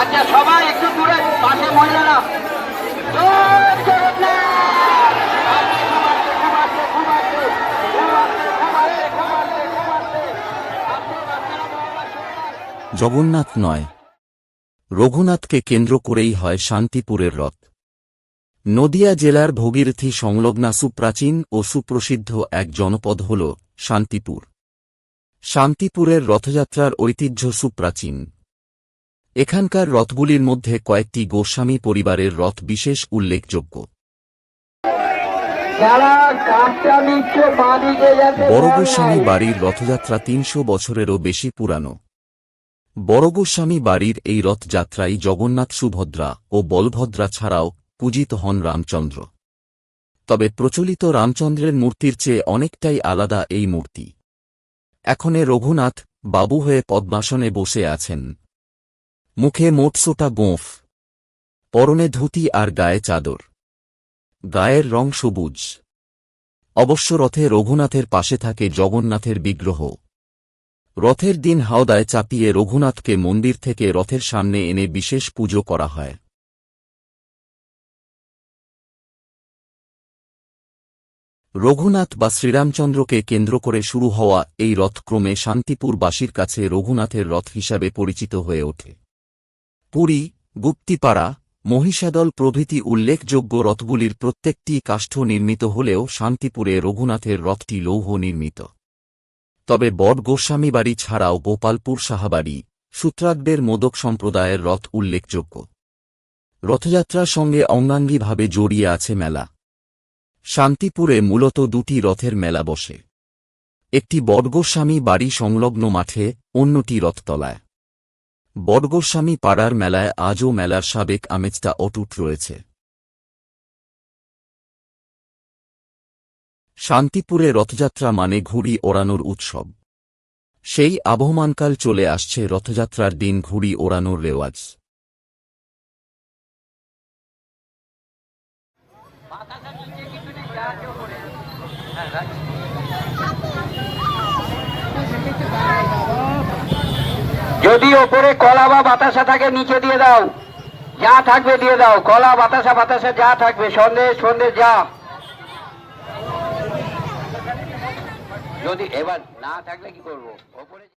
আচ্ছা সবাই একটু দূরে, পাশে মহিলারা। জগন্নাথ নয়, রঘুনাথকে কেন্দ্র করেই হয় শান্তিপুরের রথ। নদিয়া জেলার ভগীরথী সংলগ্না সুপ্রাচীন ও সুপ্রসিদ্ধ এক জনপদ হল শান্তিপুর। শান্তিপুরের রথযাত্রার ঐতিহ্য সুপ্রাচীন। এখানকার রথগুলির মধ্যে কয়েকটি গোস্বামী পরিবারের রথ বিশেষ উল্লেখযোগ্য। যারা কাজটা নিচ্ছে বাদিকে যাতে বড় গোস্বামী বাড়ির রথযাত্রা তিনশো বছরেরও বেশি পুরানো। বড় গোস্বামী বাড়ির এই রথযাত্রায় জগন্নাথ সুভদ্রা ও বলভদ্রা ছাড়াও পূজিত হন রামচন্দ্র। তবে প্রচলিত রামচন্দ্রের মূর্তির চেয়ে অনেকটাই আলাদা এই মূর্তি। এখনে রঘুনাথ বাবু হয়ে পদ্মাসনে বসে আছেন। মুখে মোটসোটা গোঁফ, পরনে ধুতি আর গায়ে চাদর। গায়ের রং সবুজ। অবশ্য রথে রঘুনাথের পাশে থাকে জগন্নাথের বিগ্রহ। রথের দিন হাওদায় চাপিয়ে রঘুনাথকে মন্দির থেকে রথের সামনে এনে বিশেষ পুজো করা হয়। রঘুনাথ বা শ্রীরামচন্দ্রকে কেন্দ্র করে শুরু হওয়া এই রথ ক্রমে শান্তিপুরবাসীর কাছে রঘুনাথের রথ হিসাবে পরিচিত হয়ে ওঠে। পুরী, গুপ্তিপাড়া, মহিষাদল প্রভৃতি উল্লেখযোগ্য রথগুলির প্রত্যেকটি কাষ্ঠ নির্মিত হলেও শান্তিপুরে রঘুনাথের রথটি লৌহ নির্মিত। তবে বট গোস্বামী বাড়ি ছাড়াও গোপালপুর সাহাবাড়ি সূত্রাগ্দের মোদক সম্প্রদায়ের রথ উল্লেখযোগ্য। রথযাত্রার সঙ্গে অঙ্গাঙ্গীভাবে জড়িয়ে আছে মেলা। শান্তিপুরে মূলত দুটি রথের মেলা বসে। একটি বটগোস্বামী বাড়ি সংলগ্ন মাঠে, অন্যটি রথতলায়। বটগোস্বামী পাড়ার মেলায় আজও মেলার সাবেক আমেজটা অটুট রয়েছে। শান্তিপুরে রথযাত্রা মানে ঘুড়ি ওড়ানোর উৎসব। সেই আবহমানকাল চলে আসছে রথযাত্রার দিন ঘুড়ি ওড়ানোর রেওয়াজ। যদি ওপরে কলা বা বাতাসা থাকে, নিচে দিয়ে দাও। যা থাকবে দিয়ে দাও। কলা, বাতাসা বাতাসা, যা থাকবে। সন্দেশ সন্দেশ, যা। যদি এবার না থাকলে কি করব? ওপরে